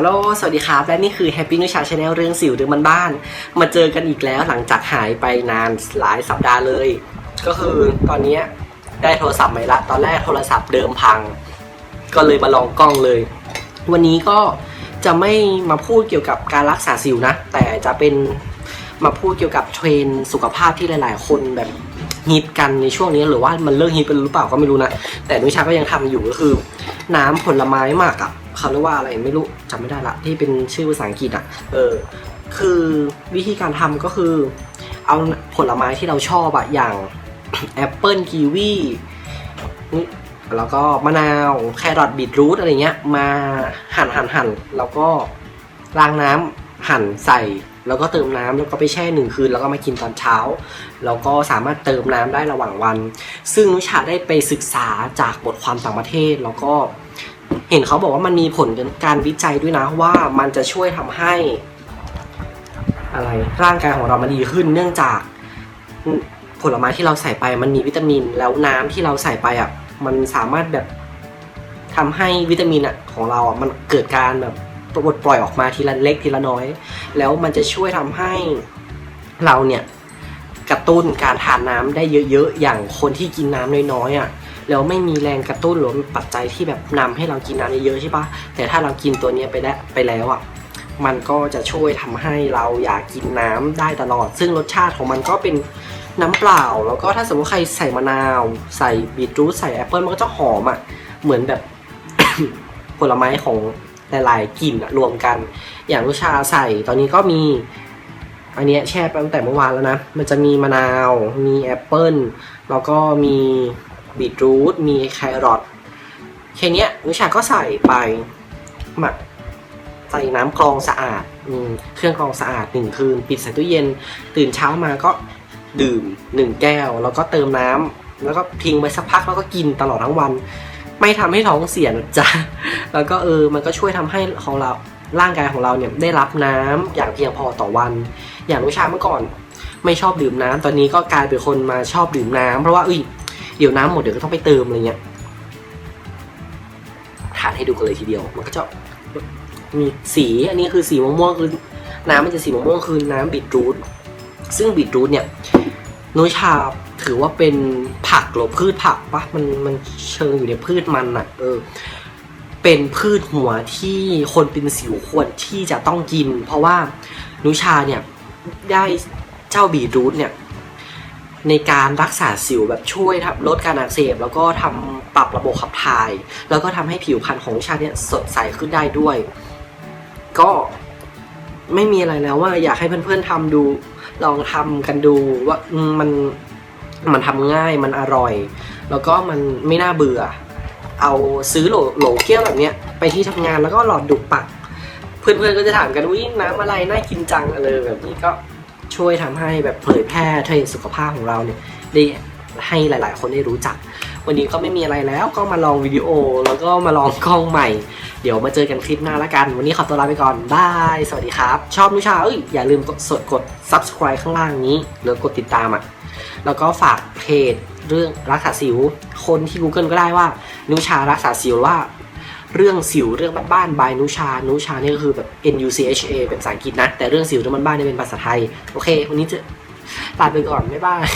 ฮัลโหล สวัสดีครับ และนี่คือ Happy New Channel Channel เรื่องสิวเรื่องมันบ้าน มาเจอกันอีกแล้วหลังจากหายไปนานหลายสัปดาห์เลย ก็คือตอนนี้ได้โทรศัพท์ใหม่ละ ตอนแรกโทรศัพท์เดิมพัง ก็เลยมาลองกล้องเลย วันนี้ก็จะไม่มาพูดเกี่ยวกับการรักษาสิวนะ แต่จะเป็นมาพูดเกี่ยวกับเทรนสุขภาพที่หลาย ๆ คนแบบฮิตกันในช่วงนี้หรือว่ามันเลิกฮิตไปหรือเปล่าก็ไม่รู้นะ แต่นุชาก็ยังทำอยู่ก็คือ น้ำผลไม้หมักอะ เขาเรียกว่าอะไรไม่รู้จำไม่ได้ละที่เป็นชื่อภาษาอังกฤษอะเออคือวิธีการทำก็คือ เอาผลไม้ที่เราชอบอะอย่างแอปเปิลกีวีนี่แล้วก็มะนาวแครอทบีทรูทอะไรเงี้ยมาหั่นหั่นหั่นแล้วก็ล้างน้ำหั่นใส่แล้วก็เติมน้ำแล้วก็ไปแช่หนึ่งคืน แล้วก็มากินตอนเช้า แล้วก็สามารถเติมน้ำได้ระหว่างวัน ซึ่งนุชาได้ไปศึกษาจากบทความต่างประเทศ แล้วก็ เห็นเขาบอกว่ามันมีผลการวิจัยด้วยนะว่ามันจะช่วยทำให้ อะไรร่างกายของเรามันดีขึ้น เนื่องจากผลไม้ที่เราใส่ไปมันมีวิตามิน แล้วน้ำที่เราใส่ไปอะมันสามารถแบบทำให้วิตามินอะของเราอะมันเกิดการแบบปลดปล่อยออกมาทีละเล็กทีละน้อย แล้วมันจะช่วยทำให้เราเนี่ยกระตุ้นการทานน้ำได้เยอะๆ อย่างคนที่กินน้ำน้อยๆอะ แล้วไม่มีแรงกระตุ้นหรือปัจจัยที่แบบนำให้เรากินน้ำเยอะๆใช่ปะแต่ถ้าเรากินตัวนี้ไปได้ไปแล้วอะมันก็จะช่วยทำให้เราอยากกินน้ำได้ตลอด ซึ่งรสชาติของมันก็เป็นน้ำเปล่า แล้วก็ถ้าสมมติใครใส่มะนาว ใส่บีทรูทใส่แอปเปิลมันก็จะหอมอะเหมือนแบบผลไม้ของหลายๆกลิ่นรวมกัน อย่างลูกชาใส่ตอนนี้ก็มีอันนี้แช่ไปตั้งแต่เมื่อวานแล้วนะ มันจะมีมะนาว มีแอปเปิลแล้วก็มี บีทรูทมีแครอทแค่นี้ยลูกชาก็ใส่ไปหมักใส่น้ำกรองสะอาดอืเครื่องกรองสะอาดหนึ่งคืน ปิดใส่ตู้เย็น ตื่นเช้ามาก็ดื่มหนึ่งแก้ว แล้วก็เติมน้ำแล้วก็ทิ้งไว้สักพักแล้วก็กินตลอดทั้งวัน ไม่ทำให้ท้องเสียนะจ๊ะแล้วก็เออมันก็ช่วยทำให้ของเราร่างกายของเราเนี่ยได้รับน้ำอย่างเพียงพอต่อวัน อย่างลูกชาเมื่อก่อน ไม่ชอบดื่มน้ำตอนนี้ก็กลายเป็นคนมาชอบดื่มน้ำเพราะว่าเอ้ย เดี๋ยวน้ำหมดเดี๋ยวก็ต้องไปเติมอะไรเงี้ยทานให้ดูกันเลยทีเดียว มันก็จะมีสีอันนี้คือสีม่วงๆคือน้ำมันจะสีม่วงๆคือน้ำบีทรูทซึ่งบีทรูทเนี่ยนุชาถือว่าเป็นผักหรือพืชผักปะมันมันเชิงอยู่ในพืชมันอะเออ เป็นพืชหัวที่คนเป็นสิวควรที่จะต้องกิน เพราะว่านุชาเนี่ยได้เจ้าบีทรูทเนี่ย ในการรักษาสิวแบบช่วยทลดการอักเสบ แล้วก็ทำปรับระบบขับถ่าย แล้วก็ทำให้ผิวพรรณของนุชาเนี่ยสดใสขึ้นได้ด้วย ก็ไม่มีอะไรแล้วว่าอยากให้เพื่อนๆทำดู ลองทำกันดูว่ามันมันทำง่ายมันอร่อย แล้วก็มันไม่น่าเบื่อ เอาซื้อโหลโหลเกี้ยวแบบเนี้ยไปที่ทำงานแล้วก็หลอดดูดปัก เพื่อนๆก็จะถามกันว่าน้ำอะไรน่ากินจังอะไรแบบนี้ก็ ช่วยทำให้แบบเผยแพร่เทรนสุขภาพของเราเนี่ยได้ให้หลาย ๆ คนได้รู้จัก วันนี้ก็ไม่มีอะไรแล้วก็มาลองวิดีโอแล้วก็มาลองกล้องใหม่ เดี๋ยวมาเจอกันคลิปหน้าละกัน วันนี้ขอตัวลาไปก่อนบายสวัสดีครับ ชอบนุชาเอ้ยอย่าลืมกดสดกด subscribe ข้างล่างนี้หรือกดติดตามอะแล้วก็ฝากเพจเรื่องรักษาสิว คนที่ Google ก็ได้ว่านุชารักษาสิวว่า เรื่องสิวเรื่องบ้านบายนุชา นุชาเนี่ยก็คือแบบ N U C H A เป็นภาษาอังกฤษนะ แต่เรื่องสิวเรื่องบ้านเนี่ยเป็นภาษาไทย โอเค วันนี้จะลาไปก่อน บ๊ายบาย